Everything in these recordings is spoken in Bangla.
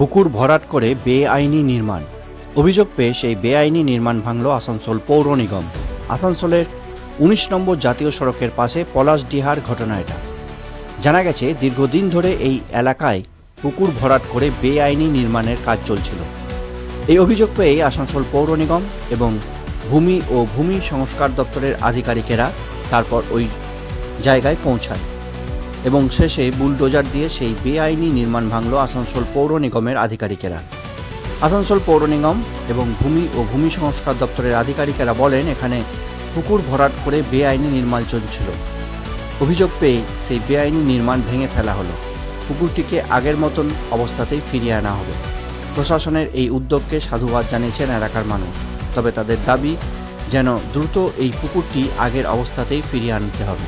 পুকুর ভরাট করে বেআইনি নির্মাণ। অভিযোগ পেয়ে সেই বেআইনি নির্মাণ ভাঙল আসানসোল পৌর নিগম। আসানসোলের উনিশ নম্বর জাতীয় সড়কের পাশে পলাশডিহার ঘটনা এটা। জানা গেছে, দীর্ঘদিন ধরে এই এলাকায় পুকুর ভরাট করে বেআইনি নির্মাণের কাজ চলছিল। এই অভিযোগ পেয়ে আসানসোল পৌর নিগম এবং ভূমি ও ভূমি সংস্কার দপ্তরের আধিকারিকেরা তারপর ওই জায়গায় পৌঁছায়। এবং শেষে বুলডোজার দিয়ে সেই বেআইনি নির্মাণ ভাঙল আসানসোল পৌর নিগমের আধিকারিকেরা। আসানসোল পৌর নিগম এবং ভূমি ও ভূমি সংস্কার দপ্তরের আধিকারিকেরা বলেন, এখানে পুকুর ভরাট করে বেআইনি নির্মাণ চলছিল। অভিযোগ পেয়ে সেই বেআইনি নির্মাণ ভেঙে ফেলা হলো। পুকুরটিকে আগের মতন অবস্থাতেই ফিরিয়ে আনা হবে। প্রশাসনের এই উদ্যোগকে সাধুবাদ জানিয়েছেন এলাকার মানুষ। তবে তাদের দাবি, যেন দ্রুত এই পুকুরটি আগের অবস্থাতেই ফিরিয়ে আনতে হবে।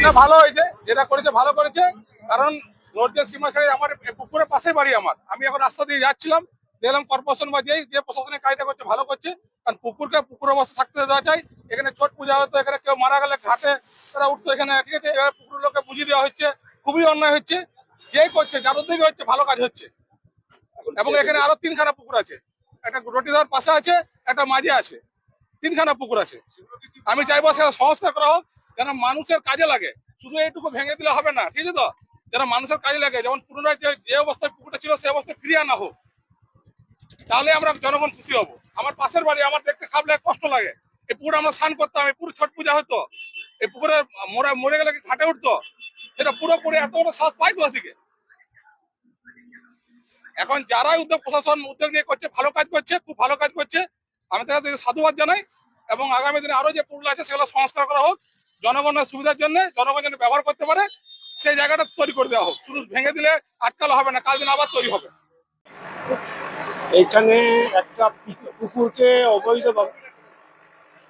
এটা ভালো হয়েছে, যেটা করেছে ভালো করেছে। কারণ রোডের সীমা ছেড়ে আমার পুকুরের পাশে বাড়ি আমার। আমি এখন রাস্তা দিয়ে যাচ্ছিলাম, দেখলাম কর্পোরেশন বা যেই যে প্রশাসনের কাজটা করছে, ভালো করছে। কারণ পুকুরকে পুকুর অবস্থা থাকতে দেওয়া চাই। এখানে ছট পূজা হতো, এখানে কেউ মারা গেলে ঘাটে তারা উঠতো, এখানে ঠিক আছে এবার পুকুরের লোককে বুঝিয়ে দেওয়া হচ্ছে। খুবই অন্যায় হচ্ছে। যেই করছে যাদের দিকে হচ্ছে, ভালো কাজ হচ্ছে। এবং এখানে আরও তিনখানা পুকুর আছে। একটা রটিদার পাশে আছে, একটা মাঝে আছে। তিনখানা পুকুর আছে। আমি চাইব সেটা সংস্কার করা হোক। যেন মানুষের কাজে লাগে? শুধু এইটুকু ভেঙে দিলে হবে না, ঠিক আছে তো? যেন মানুষের কাজে লাগে, যেমন পুনরায় যে অবস্থায় পুকুরটা ছিল সেই অবস্থায় ফিরিয়ে আনা হোক। তাহলে আমরা জনগণ খুশি হব। আমার পাশের বাড়ি, আমার দেখতে খারাপ লাগে, কষ্ট লাগে। এই পুকুরে আমরা স্নান করতাম, এই পুরো ছট পূজা হতো। এই পুকুরে মরে মরে গেলে ঘাটে উঠতো? সেটা পুরোপুরি এত বড় সাহস পাই কোথা থেকে? এখন যারাই উদ্যোগ, প্রশাসন উদ্যোগ নিয়ে করছে, ভালো কাজ করছে, খুব ভালো কাজ করছে, আমি তাদের সাধুবাদ জানাই। এবং আগামী দিনে আরও যে পুকুর আছে, সেগুলো সংস্কার করা হোক। জনগণের সুবিধার জন্য জনগণ যেন ব্যবহার করতে পারে, সেই জায়গাটা তৈরি করে দেওয়া হোক। শুধু ভেঙে দিলে আটকালো হবে না, কাল দিন আবার তৈরি হবে। এইখানে একটা পুকুরকে অবৈধভাবে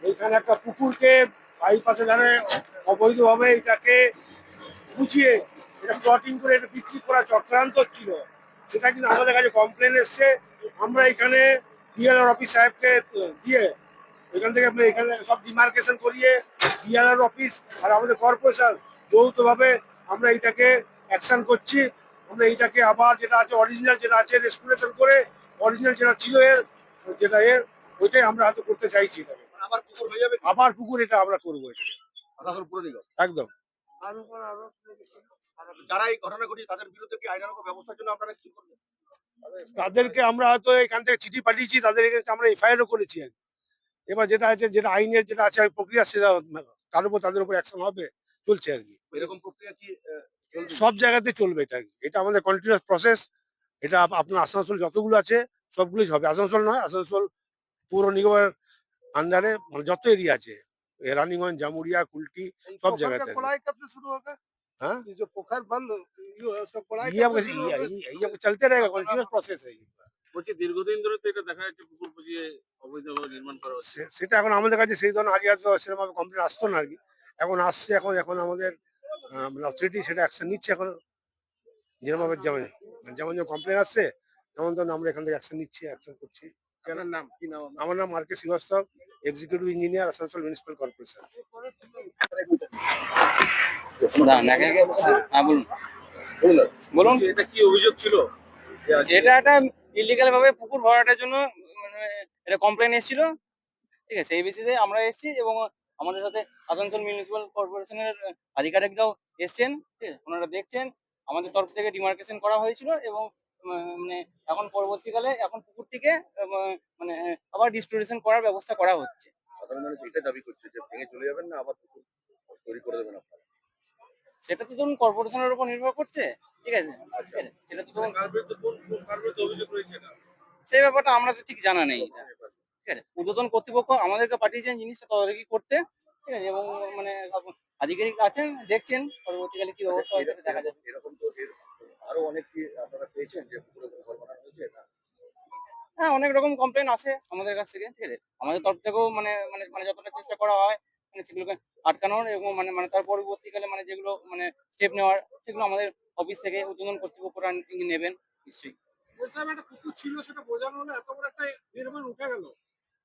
এইখানে একটা পুকুরকে বাইপাসে ধারে অবৈধভাবে এটাকে বুঝিয়ে, এটা প্লটিং করে, এটা বিক্রি করা চক্রান্ত ছিল, সেটা কিন্তু আমাদের কাছে কমপ্লেন এসছে। আমরা এখানে বিএলআর অফিস সাহেবকে দিয়ে এখান থেকে আমরা এখানে সব ডিমার্কেশন করিয়ে বিএলআর অফিস আর আমাদের কর্পোরেশন যৌথভাবে আমরা এটাকে অ্যাকশন করছি। আমরা এইটাকে আবার যেটা আছে অরিজিনাল যেটা আছে রেস্টুরেশন করে অরিজিনাল যেটা ছিল এর যেটা এর ওইটাই আমরা হয়তো করতে চাইছি এটাকে। আবার পুকুর হয়ে যাবে? আবার পুকুর এটা আমরা করব এটাকে। একদম। যারা এই ঘটনা ঘটিয়ে তাদের বিরুদ্ধে কি আইনানুগ ব্যবস্থার জন্য আপনারা কি করবেন? তাদেরকে আমরা হয়তো এখান থেকে চিঠি পাঠিয়েছি তাদের আমরা এফআইআরও করেছি। আর কি। এবার যেটা আছে যেটা আইনের যেটা আছে প্রক্রিয়া সেটা তার উপর তাদের উপর অ্যাকশন হবে চলছে আর কি এরকম প্রক্রিয়া কি আহ, চলবে? সব জায়গাতে চলবে এটা আর কি। এটা আমাদের কন্টিনিউয়াস প্রসেস এটা আপ- আপনার আসানসোল যতগুলো আছে সবগুলোই হবে আসানসোল নয় আসানসোল পৌর নিগমের আন্ডারে মানে যত এরিয়া আছে এ রানীগঞ্জ জামুরিয়া কুলটি সব জায়গাতে আর কি। शुरू होगा हाँ? ये जो पोखर बंद ये उसका कोड़ाई ये कब अब से शुरू होगा? ये- ये- ये चलते रहेगा কন্টিনিউয়াস প্রসেস है ये। বলছি দীর্ঘদিন ধরে তো এটা দেখা যাচ্ছে পুকুর পুজিয়ে অবৈধভাবে নির্মাণ করা হচ্ছে। সেটা এখন আমাদের কাছে সেই ধরনের আগে হয়তো সেরকম কমপ্লেন আসতো না আর কি। এখন আসছে এখন এখন আমাদের অথরিটি সেটা অ্যাকশন নিচ্ছে এখন। যেরকম ভাবে যেমন যেমন যেমন কমপ্লেন আসছে তেমন তেমন আমরা এখান থেকে অ্যাকশন নিচ্ছি অ্যাকশন করছি। আপনার নাম কি নাম আমার নাম R K Srivastava executive engineer Asansol municipal corporation বলুন। বলুন এটা কি অভিযোগ ছিল? এটা একটা ইলিগাল ভাবে পুকুর ভরাটের জন্য মানে এটা কমপ্লেন এসেছিল। ঠিক আছে এই বেসিসে আমরা এসেছি এবং আমাদের সাথে আসানসোল মিউনিসিপাল কর্পোরেশনের আধিকারিকরাও এসছেন, ঠিক আছে, ওনারা দেখছেন। আমাদের তরফ থেকে ডিমার্কেশন করা হয়েছিল এবং মানে এখন পরবর্তীকালে এখন পুকুরটিকে মানে আবার ডিস্টোরেশন করার ব্যবস্থা করা হচ্ছে। সাধারণ মানুষ এটা দাবি করছে যে ভেঙে চলে যাবেন না, আবার পুকুর তৈরি করে দেবেন আপনারা। সেটা তো ধরুন কর্পোরেশনের উপর নির্ভর করছে ঠিক আছে? সেটা তো ধরুন সেই ব্যাপারটা আমরা তো ঠিক জানা নেই। ঠিক আছে? ঊর্ধ্বতন কর্তৃপক্ষ আমাদেরকে পাঠিয়েছেন জিনিসটা তদারকি করতে ঠিক আছে? এবং মানে আধিকারিক আছেন দেখছেন পরবর্তীকালে কি অবস্থা হয় সেটা দেখা যাবে। এরকম তো আরও অনেক কি আপনারা পেয়েছেন যে হ্যাঁ অনেক রকম কমপ্লেন আসে আমাদের কাছ থেকে ঠিক আছে? আমাদের তরফ থেকেও মানে মানে মানে যতটা চেষ্টা করা হয় মানে সেগুলোকে আটকানোর এবং মানে মানে তার পরবর্তীকালে মানে যেগুলো মানে স্টেপ নেওয়ার সেগুলো আমাদের অফিস থেকে উদ্বোধন কর্তৃপক্ষরা নেবেন নিশ্চয়ই। বলছিলাম একটা ছিল সেটা বোঝানো এত বড় একটা উঠে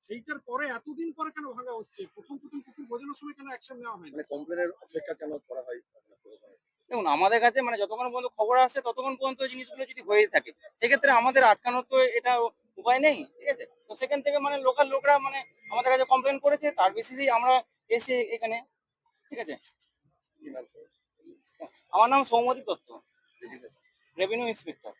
সেইটার পরে এতদিন পরে কেন হচ্ছে? প্রথম প্রথম বোঝানোর সময় নেওয়া হয় মানে কমপ্লেনের করা হয়? দেখুন আমাদের কাছে মানে যতক্ষণ পর্যন্ত খবর আসে ততক্ষণ পর্যন্ত জিনিসগুলো যদি হয়ে থাকে সেক্ষেত্রে আমাদের আটকানোর তো এটা উপায় নেই ঠিক আছে? তো সেখান থেকে মানে লোকাল লোকরা মানে আমাদের কাছে কমপ্লেন করেছে তার বেশি আমরা এসে এখানে ঠিক আছে? আমার নাম সৌমদীপ দত্ত রেভিনিউ ইন্সপেক্টর